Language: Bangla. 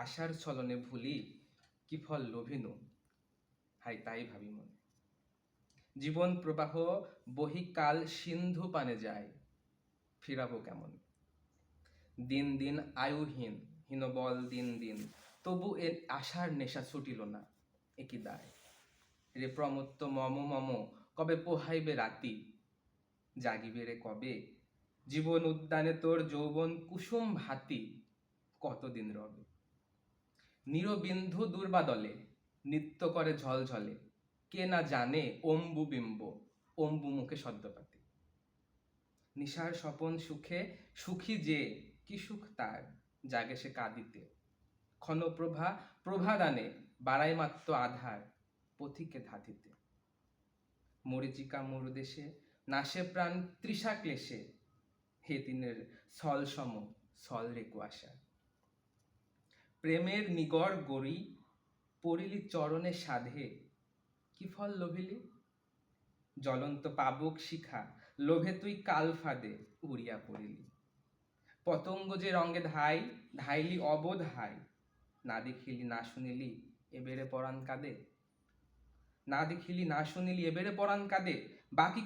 আশার ছলনে ভুলি কি ফল লোভিনু? হাই, তাই ভাবি মনে। জীবন প্রবাহ বহিকাল সিন্ধু পানে যায়, ফিরাবো কেমন? দিন দিন আয়ুহীন, হীনবল দিন দিন, তবু এর আশার নেশা ছুটিল না একই দায়? রে প্রমত্ত মম মম, কবে পোহাইবে রাতি? জাগিবে রে কবে? জীবন উদ্যানে তোর যৌবন কুসুম ভাতি, কতদিন রবে? নিরবিন্ধু দুর্বাদলে, নৃত্য করে ঝলঝলে। কে না জানে অম্বু বিম্ব, অম্বু মুখে সদ্যপাতি। নিশার স্বপন সুখে, সুখী যে, কি সুখ তার, জাগে সে কাঁদিতে। ক্ষণপ্রভা, প্রভাদানে, বাড়াই মাত্র আধার, পথিকে ধাতিতে মরিচিকা মরুদেশে নাশে প্রাণ তৃষা ক্লেশে হে তিনের সল সম, সল রে কুয়াশা প্রেমের নিগর গড়ি পড়িলি চরণে সাধে। কি ফল লোভিলি? জ্বলন্ত পাবক শিখা, লোভে তুই কাল ফাঁদে উড়িয়া পড়িলি। পতঙ্গ যে রঙ্গে ধাই, ধাইলি অবোধ হাই। না দেখিলি, না শুনিলি এবেরে পরাণ কাঁদে। না দেখিলি, না শুনিলি এবেরে পরাণ কাঁদে। বাকি